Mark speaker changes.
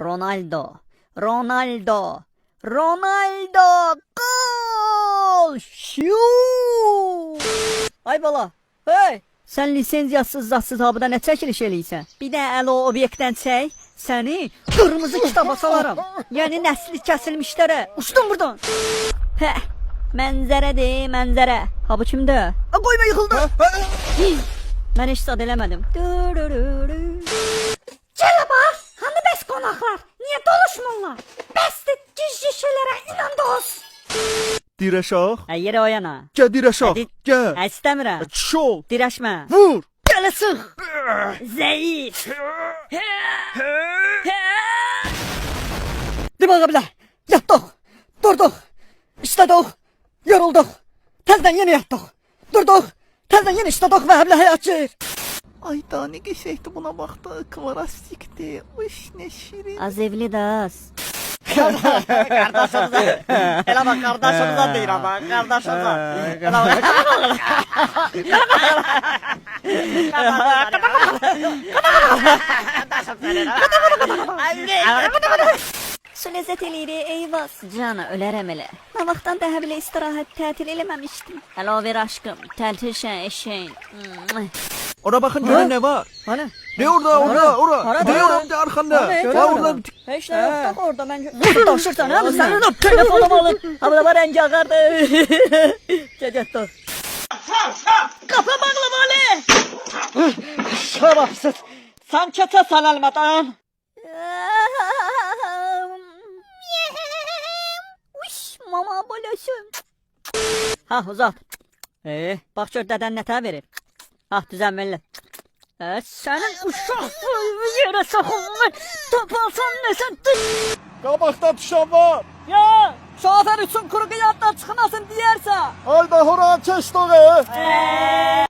Speaker 1: Ronaldo. Ronaldo. Ronaldo. Gol. Şut. Ay bala. Hey. Sən lisenziyatsız zatsız habıda nə çəkiliş eləyirsən? Bir də əl o obyektdən çək. Səni qırmızı kitaba salaram. yəni nəsli kəsilmişlərə. Uçdun burdan. Hə. Mənzərədir, mənzərə. Ha bu kimdir? A, qoyma yıxıldı. Mən heç zad eləmədim. Durururu.
Speaker 2: Dir aşağı.
Speaker 1: Hə, yerə oyana.
Speaker 2: Gel dir aşağı.
Speaker 1: Hadi.
Speaker 2: Gel.
Speaker 1: Hə, istəmirəm.
Speaker 2: Çol.
Speaker 1: Dirəşmə.
Speaker 2: Vur.
Speaker 1: Gələ sıx. Zəif. Demək bilər. Yatdıq. Durduq. İşlədik. Yorulduk. Təzdən yenə yatdıq. Durduq. Təzdən yenə işlədik və həblə həyat gəlir.
Speaker 2: Ay daha ne geçeydi buna baktı. Kıvarastikti. Uş ne şirin.
Speaker 1: Az evli də az.
Speaker 3: Qardaşımıza. Elə bax qardaşımıza deyirəm bax, qardaşımıza. Elə bax.
Speaker 1: Su lezzət eləyir, eyvah. Cana, ölərəm elə. Nə vaxtdan da həblə istirahət tətil eləməmişdim. Hələ ver aşkım, tətil şən eşeğin.
Speaker 2: Ora bakın görün ne var.
Speaker 1: Hani?
Speaker 2: Ne orada orada orada. Ne orada arkanda.
Speaker 1: Hani,
Speaker 2: Var
Speaker 1: görüyorum.
Speaker 2: orada.
Speaker 1: Heç nə yox da orada mən. Daşırsan ha, sənin o telefonumu alıb. Ha burada var rəngi ağardı. Gecət dur. Qapı bağlı vali.
Speaker 3: Şərəfsiz. Sən keçə sənəlmədən.
Speaker 1: Uş, mama balasım. Ha uzat. Ee, bak gör dədən nətə verir. Ha düzənməli. Ee, sənin uşaq yerə soxulma. Tapalsan nəsən?
Speaker 2: Kabakta düşen var.
Speaker 1: Ya, şoför üçün kuru qiyatdan çıxmasın deyərsə.
Speaker 2: Hayda hora çeştoğu.